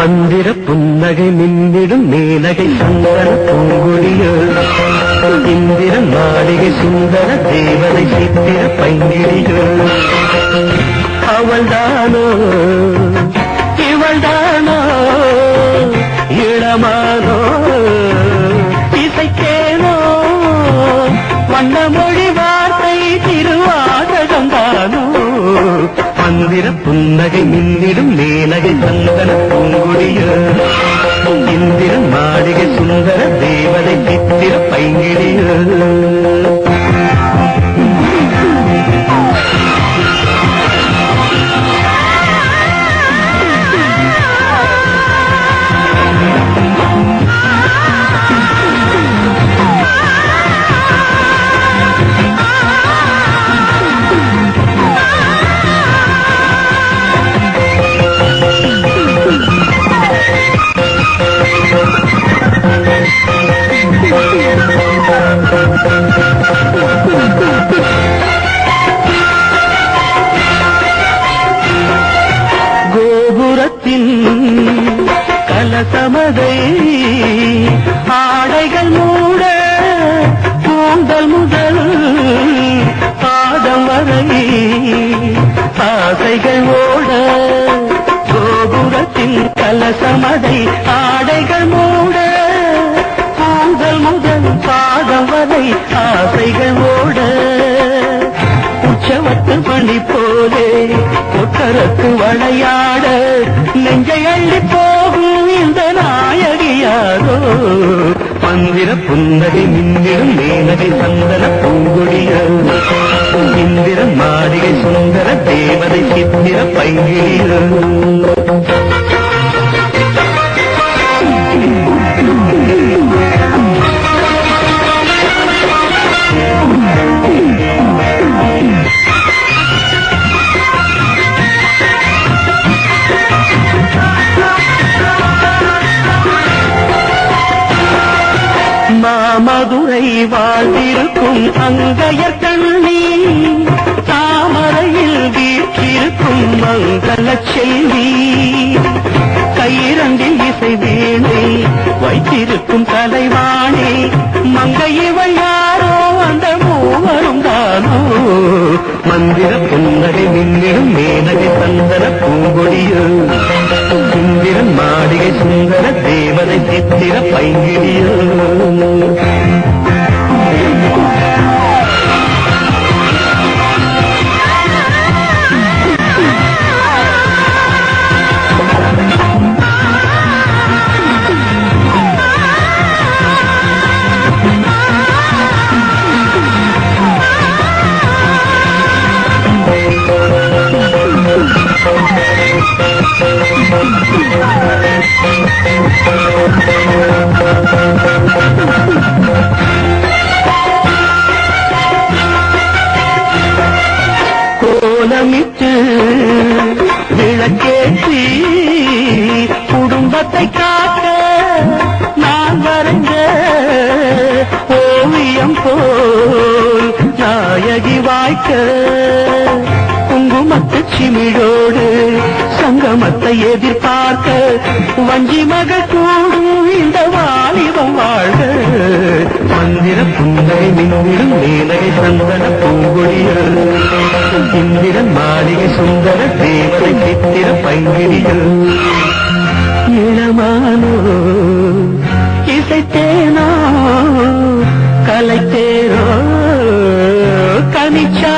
மந்திர புன்னகை மின்னிடும் மேலகை சந்தன பூங்குடியோ. இந்திர நாடிகை சுந்தர தேவதை சித்திர பைங்கிடியோ. அவள்தானோ? இவள்தானோ? இளமானோ மந்திர புன்னகை மின்னிடும் மேலகை சந்தன பூங்குடிய. இந்திர மாளிகை சுந்தர தேவதை சித்திர பைங்கிடியோ. ஆடைகள் மூட கூந்தல் முதல் பாதம் வரை ஆசைகள் ஓட கோபுரத்தின் கலசமடை ஆடைகள் மூட கூந்தல் முதல் பாதம் வரை ஆசைகள் ஓட உச்சவத்து மணி போலே கொட்டரத்து வளையாட நெஞ்சை அள்ளி போகும் இந்த நாயகியாரோ மந்திர புன்னகை மின்னிடும் மேனகை சந்தன பூங்கொடிகள் இந்திர மாளிகை சுந்தர தேவதை சித்திர பைங்கிழிகள் மதுரை வாழ்ந்திருக்கும் அங்கையர் கண்ணி தாமரையில் வீற்றிருக்கும் மங்கள செல்வி. கைரண்டில் இசை வீணை வைத்திருக்கும் கலைவாணி மங்கையவள் யாரோ அந்த மூவரும் தானோ. மந்திர புன்னகை மின்னிடும் மேனகை சந்தன பூங்கொடியோ சுந்திரன் மாளிகை சுந்தர தேவதை சித்திர பைங்கிடியோ கோலமிட்டு விளக்கேற்றி குடும்பத்தை காக்க நான் வரைஞ்ச ஓவியம் போல் நாயகி வாய்க்க குங்குமத்து சிமிழோ அதை எதிர்பார்க்க வஞ்சி மக கூடும் இந்த வாலிபம் வாழ்க. மந்திர புந்தை நின்றும் மேலே சந்தன பூங்கொடிகள். இந்திரன் மாளிகை சுந்தர தேவதை சித்திர பைங்கிரிகள் இளமானோ இசைத்தேனோ கலைத்தேனோ கனிச்சா